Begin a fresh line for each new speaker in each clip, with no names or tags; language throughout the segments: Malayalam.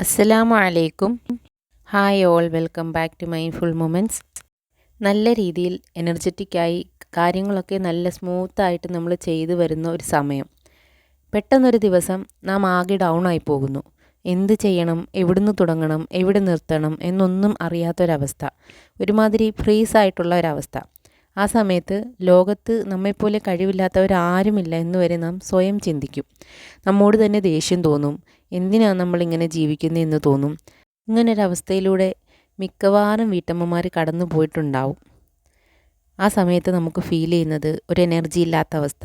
അസ്സലാമു അലൈക്കും. Hi all welcome back to mindful moments നല്ല രീതിയിൽ എനർജറ്റിക്കായി കാര്യങ്ങളൊക്കെ നല്ല സ്മൂത്തായിട്ട് നമ്മൾ ചെയ്തു വരുന്ന ഒരു സമയം. പെട്ടെന്നൊരു ദിവസം നാം ആകെ ഡൗൺ ആയി പോകുന്നു. എന്ത് ചെയ്യണം എവിടുന്ന് തുടങ്ങണം എവിടെ നിർത്തണം എന്നൊന്നും അറിയാത്തൊരവസ്ഥ. ഒരുമാതിരി ഫ്രീസായിട്ടുള്ള ഒരവസ്ഥ. ആ സമയത്ത് ലോകത്ത് നമ്മെപ്പോലെ കഴിവില്ലാത്തവരാരുമില്ല എന്ന് വരെ നാം സ്വയം ചിന്തിക്കും. നമ്മോട് തന്നെ ദേഷ്യം തോന്നും. എന്തിനാണ് നമ്മളിങ്ങനെ ജീവിക്കുന്നതെന്ന് തോന്നും. ഇങ്ങനൊരവസ്ഥയിലൂടെ മിക്കവാറും വീട്ടമ്മമാർ കടന്നു പോയിട്ടുണ്ടാവും. ആ സമയത്ത് നമുക്ക് ഫീൽ ചെയ്യുന്നത് ഒരു എനർജി ഇല്ലാത്ത അവസ്ഥ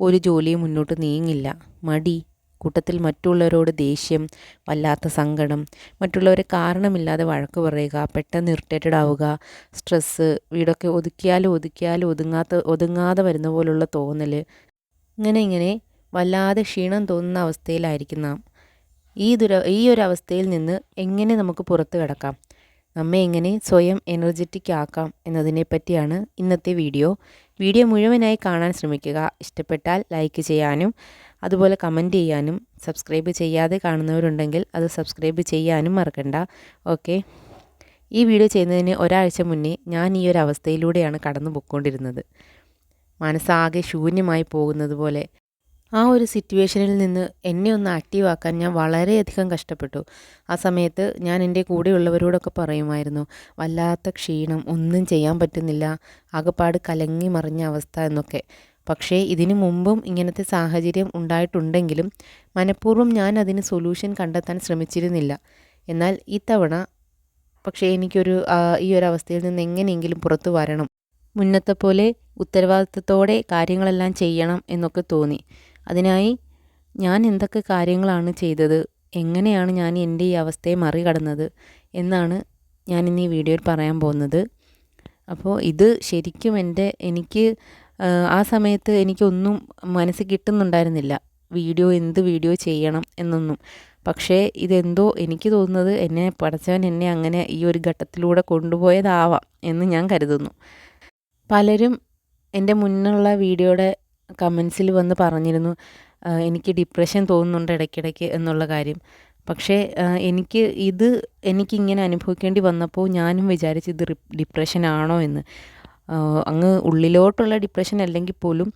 ഒരു ജോലിയും മുന്നോട്ട് നീങ്ങില്ല. മടി കൂട്ടത്തിൽ മറ്റുള്ളവരോട് ദേഷ്യം വല്ലാത്ത സങ്കടം മറ്റുള്ളവരെ കാരണമില്ലാതെ വഴക്ക് പറയുക പെട്ടെന്ന് ഇറിറ്റേറ്റഡ് ആവുക സ്ട്രെസ്സ് വീടൊക്കെ ഒതുക്കിയാലും ഒതുക്കിയാലും ഒതുങ്ങാത്ത ഒതുങ്ങാതെ വരുന്ന പോലുള്ള തോന്നൽ ഇങ്ങനെ ഇങ്ങനെ വല്ലാതെ ക്ഷീണം തോന്നുന്ന അവസ്ഥയിലായിരിക്കും നാം. ഈ ദുര ഈ ഒരു അവസ്ഥയിൽ നിന്ന് എങ്ങനെ നമുക്ക് പുറത്തു കിടക്കാം? നമ്മെ എങ്ങനെ സ്വയം എനർജറ്റിക് ആക്കാം എന്നതിനെ പറ്റിയാണ് ഇന്നത്തെ വീഡിയോ വീഡിയോ മുഴുവനായി കാണാൻ ശ്രമിക്കുക. ഇഷ്ടപ്പെട്ടാൽ ലൈക്ക് ചെയ്യാനും അതുപോലെ കമന്റ് ചെയ്യാനും സബ്സ്ക്രൈബ് ചെയ്യാതെ കാണുന്നവരുണ്ടെങ്കിൽ അത് സബ്സ്ക്രൈബ് ചെയ്യാനും മറക്കണ്ട. ഓക്കെ ഈ വീഡിയോ ചെയ്യുന്നതിന് ഒരാഴ്ച മുന്നേ ഞാൻ ഈ ഒരു അവസ്ഥയിലൂടെയാണ് കടന്നു പോയിക്കൊണ്ടിരുന്നത് മനസ്സാകെ ശൂന്യമായി പോകുന്നത് പോലെ ആ ഒരു സിറ്റുവേഷനിൽ നിന്ന് എന്നെ ഒന്ന് ആക്റ്റീവ് ആക്കാൻ ഞാൻ വളരെയധികം കഷ്ടപ്പെട്ടു. ആ സമയത്ത് ഞാൻ എന്റെ കൂടെയുള്ളവരോടൊക്കെ പറയുമായിരുന്നു വല്ലാത്ത ക്ഷീണം ഒന്നും ചെയ്യാൻ പറ്റുന്നില്ല ആകപ്പാട് കലങ്ങി മറിഞ്ഞ അവസ്ഥ എന്നൊക്കെ. പക്ഷേ ഇതിനു മുമ്പും ഇങ്ങനത്തെ സാഹചര്യം ഉണ്ടായിട്ടുണ്ടെങ്കിലും മനഃപൂർവം ഞാൻ അതിന് സൊല്യൂഷൻ കണ്ടെത്താൻ ശ്രമിച്ചിരുന്നില്ല. എന്നാൽ ഇത്തവണ പക്ഷേ എനിക്കൊരു ഈ ഒരു അവസ്ഥയിൽ നിന്ന് എങ്ങനെയെങ്കിലും പുറത്തു വരണം. മുന്നത്തെ പോലെ ഉത്തരവാദിത്തത്തോടെ കാര്യങ്ങളെല്ലാം ചെയ്യണം എന്നൊക്കെ തോന്നി. അതിനായി ഞാൻ എന്തൊക്കെ കാര്യങ്ങളാണ് ചെയ്തത് എങ്ങനെയാണ് ഞാൻ എന്റെ ഈ അവസ്ഥയെ മറികടന്നത് എന്നാണ് ഞാൻ ഇന്ന് ഈ വീഡിയോയിൽ പറയാൻ പോകുന്നത്. അപ്പോൾ ഇത് ശരിക്കും എന്റെ എനിക്ക് ആ സമയത്ത് എനിക്കൊന്നും മനസ്സിൽ കിട്ടുന്നുണ്ടായിരുന്നില്ല. വീഡിയോ എന്ത് വീഡിയോ ചെയ്യണം എന്നൊന്നും. പക്ഷേ ഇതെന്തോ എനിക്ക് തോന്നുന്നത് എന്നെ പഠിച്ചവൻ എന്നെ അങ്ങനെ ഈ ഒരു ഘട്ടത്തിലൂടെ കൊണ്ടുപോയതാവാം എന്ന് ഞാൻ കരുതുന്നു. പലരും എന്റെ മുന്നുള്ള വീഡിയോയുടെ കമൻസിൽ വന്ന് പറഞ്ഞിരുന്നു എനിക്ക് ഡിപ്രഷൻ തോന്നുന്നുണ്ട് ഇടയ്ക്കിടയ്ക്ക് എന്നുള്ള കാര്യം. പക്ഷേ എനിക്ക് ഇത് എനിക്കിങ്ങനെ അനുഭവിക്കേണ്ടി വന്നപ്പോൾ ഞാനും വിചാരിച്ചു ഇത് ഡിപ്രഷൻ ആണോ എന്ന്. അങ്ങ് ഉള്ളിലോട്ടുള്ള ഡിപ്രഷൻ അല്ലെങ്കിൽ പോലും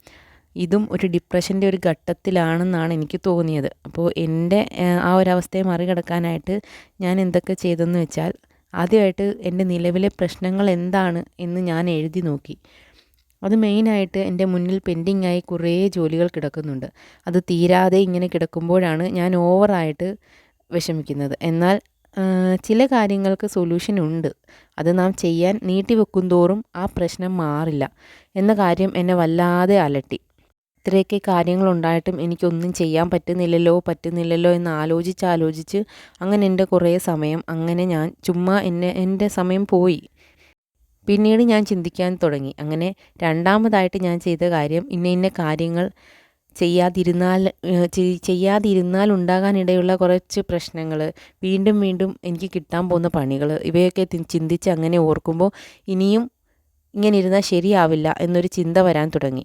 ഇതും ഒരു ഡിപ്രഷന്റെ ഒരു ഘട്ടത്തിലാണെന്നാണ് എനിക്ക് തോന്നിയത്. അപ്പോൾ എന്റെ ആ ഒരവസ്ഥയെ മറികടക്കാനായിട്ട് ഞാൻ എന്തൊക്കെ ചെയ്തെന്ന് വെച്ചാൽ ആദ്യമായിട്ട് എന്റെ നിലവിലെ പ്രശ്നങ്ങൾ എന്താണ് എന്ന് ഞാൻ എഴുതി നോക്കി. അത് മെയിനായിട്ട് എന്റെ മുന്നിൽ പെൻഡിങ് ആയി കുറേ ജോലികൾ കിടക്കുന്നുണ്ട്. അത് തീരാതെ ഇങ്ങനെ കിടക്കുമ്പോഴാണ് ഞാൻ ഓവറായിട്ട് വിഷമിക്കുന്നത്. എന്നാൽ ചില കാര്യങ്ങൾക്ക് സൊല്യൂഷൻ ഉണ്ട്. അത് നാം ചെയ്യാൻ നീട്ടിവെക്കും തോറും ആ പ്രശ്നം മാറില്ല എന്ന കാര്യം എന്നെ വല്ലാതെ അലട്ടി. ഇത്രയൊക്കെ കാര്യങ്ങളുണ്ടായിട്ടും എനിക്കൊന്നും ചെയ്യാൻ പറ്റുന്നില്ലല്ലോ പറ്റുന്നില്ലല്ലോ എന്ന് ആലോചിച്ച് ആലോചിച്ച് അങ്ങനെ എന്റെ കുറേ സമയം അങ്ങനെ ഞാൻ ചുമ്മാ എന്നെ എന്റെ സമയം പോയി. പിന്നീട് ഞാൻ ചിന്തിക്കാൻ തുടങ്ങി. അങ്ങനെ രണ്ടാമതായിട്ട് ഞാൻ ചെയ്ത കാര്യം ഇന്ന ഇന്ന കാര്യങ്ങൾ ചെയ്യാതിരുന്നാൽ ചെയ്യാതിരുന്നാൽ ഉണ്ടാകാനിടയുള്ള കുറച്ച് പ്രശ്നങ്ങൾ വീണ്ടും വീണ്ടും എനിക്ക് കിട്ടാൻ പോകുന്ന പണികൾ ഇവയൊക്കെ ചിന്തിച്ച് അങ്ങനെ ഓർക്കുമ്പോൾ ഇനിയും ഇങ്ങനെ ഇരുന്നാൽ ശരിയാവില്ല എന്നൊരു ചിന്ത വരാൻ തുടങ്ങി.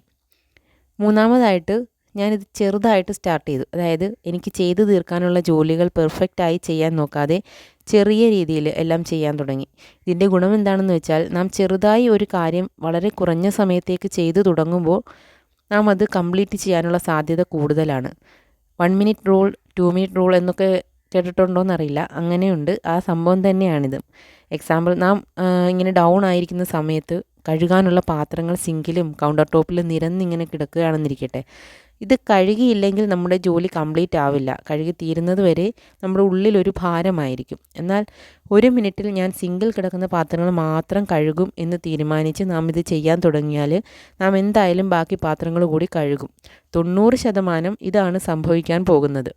മൂന്നാമതായിട്ട് ഞാനിത് ചെറുതായിട്ട് സ്റ്റാർട്ട് ചെയ്തു. അതായത് എനിക്ക് ചെയ്തു തീർക്കാനുള്ള ജോലികൾ പെർഫെക്റ്റായി ചെയ്യാൻ നോക്കാതെ ചെറിയ രീതിയിൽ എല്ലാം ചെയ്യാൻ തുടങ്ങി. ഇതിന്റെ ഗുണം എന്താണെന്ന് വെച്ചാൽ നാം ചെറുതായി ഒരു കാര്യം വളരെ കുറഞ്ഞ സമയത്തേക്ക് ചെയ്തു തുടങ്ങുമ്പോൾ നാം അത് കംപ്ലീറ്റ് ചെയ്യാനുള്ള സാധ്യത കൂടുതലാണ്. One minute rule two minute rule എന്നൊക്കെ കേട്ടിട്ടുണ്ടോ എന്നറിയില്ല അങ്ങനെയുണ്ട്. ആ സംഭവം തന്നെയാണിത്. എക്സാമ്പിൾ നാം ഇങ്ങനെ ഡൗൺ ആയിരിക്കുന്ന സമയത്ത് കഴുകാനുള്ള പാത്രങ്ങൾ സിങ്കിലും കൗണ്ടർ ടോപ്പിലും നിരന്നിങ്ങനെ കിടക്കുകയാണെന്നിരിക്കട്ടെ. ഇത് കഴുകിയില്ലെങ്കിൽ നമ്മുടെ ജോലി കംപ്ലീറ്റ് ആവില്ല. കഴുകി തീരുന്നത് വരെ നമ്മുടെ ഉള്ളിലൊരു ഭാരമായിരിക്കും. എന്നാൽ ഒരു മിനിറ്റിൽ ഞാൻ സിംഗിൾ കിടക്കുന്ന പാത്രങ്ങൾ മാത്രം കഴുകും എന്ന് തീരുമാനിച്ച് നാം ഇത് ചെയ്യാൻ തുടങ്ങിയാൽ നാം എന്തായാലും ബാക്കി പാത്രങ്ങൾ കൂടി കഴുകും. തൊണ്ണൂറ് ശതമാനം ഇതാണ് സംഭവിക്കാൻ പോകുന്നത്.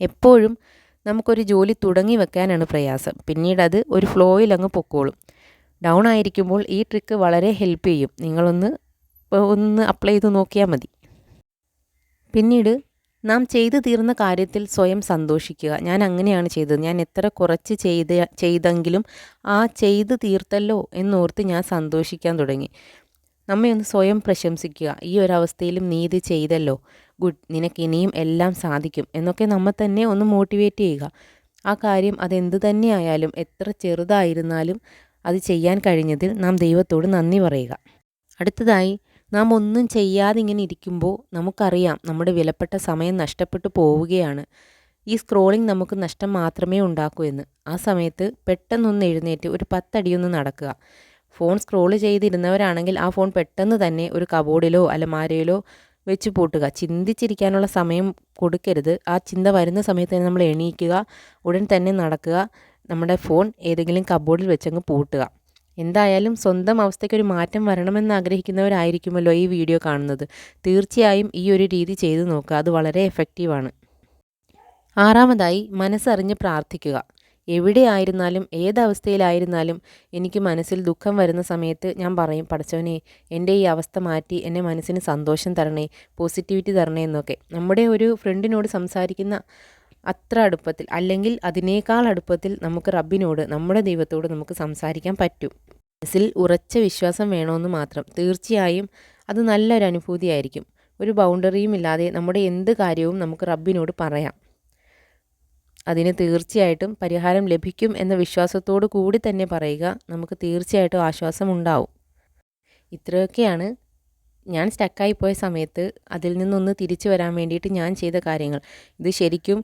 എപ്പോഴും നമുക്കൊരു ജോലി തുടങ്ങി വെക്കാനാണ് പ്രയാസം. പിന്നീട് അത് ഒരു ഫ്ലോയിൽ അങ്ങ് പൊക്കോളും. ഡൗൺ ആയിരിക്കുമ്പോൾ ഈ ട്രിക്ക് വളരെ ഹെൽപ്പ് ചെയ്യും. നിങ്ങളൊന്ന് ഒന്ന് അപ്ലൈ ചെയ്ത് നോക്കിയാൽ മതി. പിന്നീട് നാം ചെയ്തു തീർന്ന കാര്യത്തിൽ സ്വയം സന്തോഷിക്കുക. ഞാൻ അങ്ങനെയാണ് ചെയ്തത്. ഞാൻ എത്ര കുറച്ച് ചെയ്ത ചെയ്തെങ്കിലും ആ ചെയ്തു തീർത്തല്ലോ എന്നോർത്ത് ഞാൻ സന്തോഷിക്കാൻ തുടങ്ങി. നമ്മെ ഒന്ന് സ്വയം പ്രശംസിക്കുക. ഈ ഒരു അവസ്ഥയിലും നീ ഇത് ചെയ്തല്ലോ. ഗുഡ്. നിനക്ക് ഇനിയും എല്ലാം സാധിക്കും എന്നൊക്കെ നമ്മൾ തന്നെ ഒന്ന് മോട്ടിവേറ്റ് ചെയ്യുക. ആ കാര്യം അതെന്ത് തന്നെയായാലും എത്ര ചെറുതായിരുന്നാലും അത് ചെയ്യാൻ കഴിഞ്ഞതിൽ നാം ദൈവത്തോട് നന്ദി പറയുക. അടുത്തതായി നാം ഒന്നും ചെയ്യാതെ ഇങ്ങനെ ഇരിക്കുമ്പോൾ നമുക്കറിയാം നമ്മുടെ വിലപ്പെട്ട സമയം നഷ്ടപ്പെട്ടു പോവുകയാണ്. ഈ സ്ക്രോളിംഗ് നമുക്ക് നഷ്ടം മാത്രമേ ഉണ്ടാക്കൂ എന്ന്. ആ സമയത്ത് പെട്ടെന്നൊന്ന് എഴുന്നേറ്റ് ഒരു പത്തടിയൊന്ന് നടക്കുക. ഫോൺ സ്ക്രോൾ ചെയ്തിരുന്നവരാണെങ്കിൽ ആ ഫോൺ പെട്ടെന്ന് തന്നെ ഒരു കബോർഡിലോ അലമാരയിലോ വെച്ച് പൂട്ടുക. ചിന്തിച്ചിരിക്കാനുള്ള സമയം കൊടുക്കരുത്. ആ ചിന്ത വരുന്ന സമയത്ത് തന്നെ നമ്മൾ എണീക്കുക ഉടൻ തന്നെ നടക്കുക. നമ്മുടെ ഫോൺ ഏതെങ്കിലും കബോർഡിൽ വെച്ചങ്ങ് പൂട്ടുക. എന്തായാലും സ്വന്തം അവസ്ഥയ്ക്ക് ഒരു മാറ്റം വരണമെന്ന് ആഗ്രഹിക്കുന്നവരായിരിക്കുമല്ലോ ഈ വീഡിയോ കാണുന്നത്. തീർച്ചയായും ഈ ഒരു രീതി ചെയ്തു നോക്കുക. അത് വളരെ എഫക്റ്റീവാണ് ആറാമതായി മനസ്സറിഞ്ഞ് പ്രാർത്ഥിക്കുക. എവിടെയായിരുന്നാലും ഏതവസ്ഥയിലായിരുന്നാലും എനിക്ക് മനസ്സിൽ ദുഃഖം വരുന്ന സമയത്ത് ഞാൻ പറയും പഠിച്ചവനെ എന്റെ ഈ അവസ്ഥ മാറ്റി എന്റെ മനസ്സിന് സന്തോഷം തരണേ പോസിറ്റിവിറ്റി തരണേ എന്നൊക്കെ. നമ്മുടെ ഒരു ഫ്രണ്ടിനോട് സംസാരിക്കുന്ന അത്ര അടുപ്പത്തിൽ അല്ലെങ്കിൽ അതിനേക്കാൾ അടുപ്പത്തിൽ നമുക്ക് റബ്ബിനോട് നമ്മുടെ ദൈവത്തോട് നമുക്ക് സംസാരിക്കാൻ പറ്റും. മനസ്സിൽ ഉറച്ച വിശ്വാസം വേണമെന്ന് മാത്രം. തീർച്ചയായും അത് നല്ലൊരു അനുഭൂതിയായിരിക്കും. ഒരു ബൗണ്ടറിയും ഇല്ലാതെ നമ്മുടെ എന്ത് കാര്യവും നമുക്ക് റബ്ബിനോട് പറയാം. അതിന് തീർച്ചയായിട്ടും പരിഹാരം ലഭിക്കും എന്ന വിശ്വാസത്തോടു കൂടി തന്നെ പറയുക നമുക്ക് തീർച്ചയായിട്ടും ആശ്വാസം ഉണ്ടാവും ഇത്രയൊക്കെയാണ് ഞാൻ സ്റ്റക്കായി പോയ സമയത്ത് അതിൽ നിന്നൊന്ന് തിരിച്ചു വരാൻ വേണ്ടിയിട്ട് ഞാൻ ചെയ്ത കാര്യങ്ങൾ. ഇത് ശരിക്കും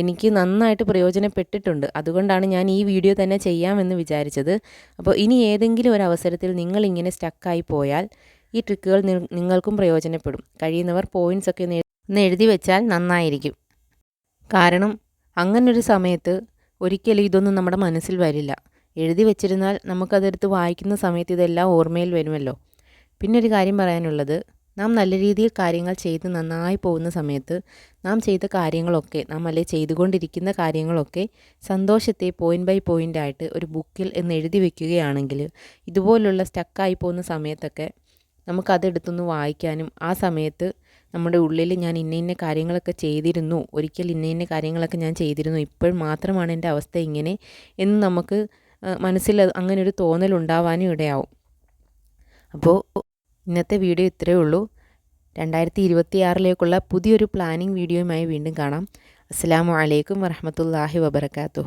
എനിക്ക് നന്നായിട്ട് പ്രയോജനപ്പെട്ടിട്ടുണ്ട്. അതുകൊണ്ടാണ് ഞാൻ ഈ വീഡിയോ തന്നെ ചെയ്യാമെന്ന് വിചാരിച്ചത്. അപ്പോൾ ഇനി ഏതെങ്കിലും ഒരു അവസരത്തിൽ നിങ്ങളിങ്ങനെ സ്റ്റക്കായി പോയാൽ ഈ ട്രിക്കുകൾ നിങ്ങൾക്കും പ്രയോജനപ്പെടും. കഴിയുന്നവർ പോയിന്റ്സ് ഒക്കെ ഒന്ന് എഴുതി വെച്ചാൽ നന്നായിരിക്കും. കാരണം അങ്ങനൊരു സമയത്ത് ഒരിക്കലും ഇതൊന്നും നമ്മുടെ മനസ്സിൽ വരില്ല. എഴുതി വെച്ചിരുന്നാൽ നമുക്കതെടുത്ത് വായിക്കുന്ന സമയത്ത് ഇതെല്ലാം ഓർമ്മയിൽ വരുമല്ലോ. പിന്നെ ഒരു കാര്യം പറയാനുള്ളത് നാം നല്ല രീതിയിൽ കാര്യങ്ങൾ ചെയ്ത് നന്നായി പോകുന്ന സമയത്ത് നാം ചെയ്ത കാര്യങ്ങളൊക്കെ നാം അല്ലെ ചെയ്തുകൊണ്ടിരിക്കുന്ന കാര്യങ്ങളൊക്കെ സന്തോഷത്തെ പോയിന്റ് ബൈ പോയിന്റ് ആയിട്ട് ഒരു ബുക്കിൽ എന്ന് എഴുതി വെക്കുകയാണെങ്കിൽ ഇതുപോലുള്ള സ്റ്റക്കായി പോകുന്ന സമയത്തൊക്കെ നമുക്കതെടുത്തൊന്ന് വായിക്കാനും ആ സമയത്ത് നമ്മുടെ ഉള്ളിൽ ഞാൻ ഇന്ന ഇന്ന കാര്യങ്ങളൊക്കെ ചെയ്തിരുന്നു ഒരിക്കൽ ഇന്ന ഇന്ന കാര്യങ്ങളൊക്കെ ഞാൻ ചെയ്തിരുന്നു ഇപ്പോൾ മാത്രമാണ് എന്റെ അവസ്ഥ ഇങ്ങനെ എന്ന് നമുക്ക് മനസ്സിൽ അങ്ങനെ ഒരു തോന്നൽ ഉണ്ടാവാനും ഇടയാവും. അപ്പോൾ ഇന്നത്തെ വീഡിയോ ഇത്രയേ ഉള്ളൂ. രണ്ടായിരത്തി ഇരുപത്തി ആറിലേക്കുള്ള പുതിയൊരു പ്ലാനിംഗ് വീഡിയോയുമായി വീണ്ടും കാണാം. അസ്സാം വലൈക്കും വറഹമത്തല്ലാഹി വബർക്കാത്തു